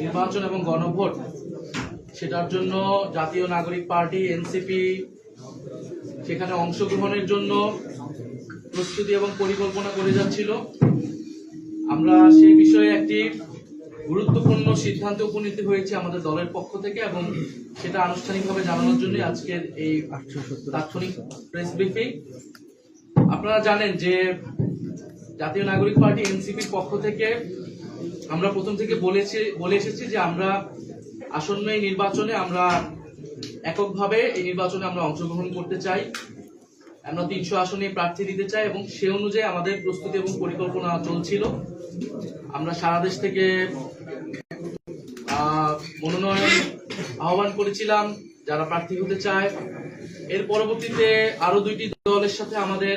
নির্বাচন এবং গণভোট, সেটার জন্য জাতীয় নাগরিক পার্টি, এনসিপি, সেখানে অংশগ্রহণের জন্য প্রস্তুতি এবং পরিকল্পনা করে যাচ্ছিল। আমরা সেই বিষয়ে একটি গুরুত্বপূর্ণ সিদ্ধান্তে উপনীত হয়েছে আমাদের দলের পক্ষ থেকে এবং সেটা আনুষ্ঠানিকভাবে জানানোর জন্য আজকের এই তাৎক্ষণিক প্রেস ব্রিফিং। আপনারা জানেন যে জাতীয় নাগরিক পার্টি, এনসিপির পক্ষ থেকে আমরা প্রথম থেকে বলেছি, বলে এসেছি যে আমরা আসন্ন এই নির্বাচনে আমরা এককভাবে এই নির্বাচনে আমরা অংশগ্রহণ করতে চাই। আমরা তিনশো আসনে প্রার্থী দিতে চাই এবং সে অনুযায়ী আমাদের প্রস্তুতি এবং পরিকল্পনা চলছিল। আমরা সারা দেশ থেকে মনোনয়ন আহ্বান করেছিলাম যারা প্রার্থী হতে চায়। এর পরবর্তীতে আরও দুইটি দলের সাথে আমাদের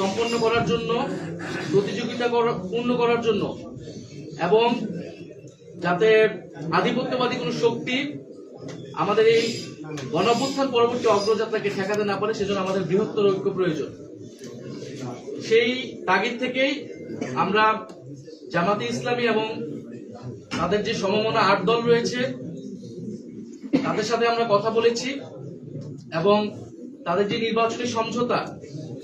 সম্পন্ন করার জন্য, প্রতিযোগিতা পূর্ণ করার জন্য এবং যাতে আধিপত্যবাদী কোনো শক্তি আমাদের এই গণঅভ্যুত্থান পরবর্তী অগ্রযাত্রাকে ঠেকাতে না পারে, সেজন্য আমাদের বৃহত্তর ঐক্য প্রয়োজন। সেই তাগিদ থেকেই আমরা জামাতে ইসলামী এবং তাদের যে সমমনা আট দল রয়েছে, তাদের সাথে আমরা কথা বলেছি এবং তাদের যে নির্বাচনী সমঝোতা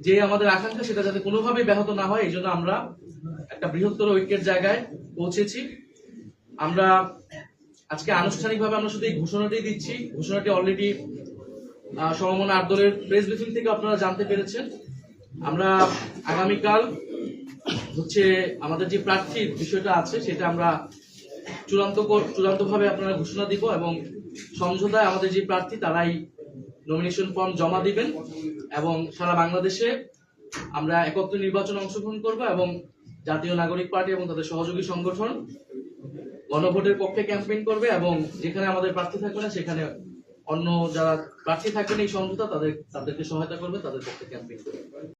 যে আমাদের আকাঙ্ক্ষা সেটা যাতে কোনোভাবে ব্যাহত না হয়, এই জন্য আমরা একটা বৃহত্তর ঐক্যের জায়গায় পৌঁছেছি। আমরা আজকে আনুষ্ঠানিকভাবে আমরা শুধু এই ঘোষণাটি দিচ্ছি, ঘোষণাটি অলরেডি সমমনা আট দলের প্রেস ব্রিফিং থেকে আপনারা জানতে পেরেছেন। আমরা আগামীকাল হচ্ছে আমাদের যে প্রার্থীর বিষয়টা আছে, সেটা আমরা চূড়ান্ত চূড়ান্ত ভাবে আপনারা ঘোষণা দিব এবং সমঝোতায় আমাদের যে প্রার্থী, তারাই নমিনেশন ফর্ম জমা দিবেন এবং সারা বাংলাদেশে আমরা একত্রে নির্বাচনে অংশগ্রহণ করব এবং জাতীয় নাগরিক পার্টি এবং তাদের সহযোগী সংগঠন গণভোটের পক্ষে ক্যাম্পেইন করবে এবং যেখানে আমাদের প্রার্থী থাকবে না, সেখানে অন্য যারা প্রার্থী থাকবেন এই সমঝোতা, তাদের, তাদেরকে সহায়তা করবে, তাদের পক্ষে ক্যাম্পেইন করবে।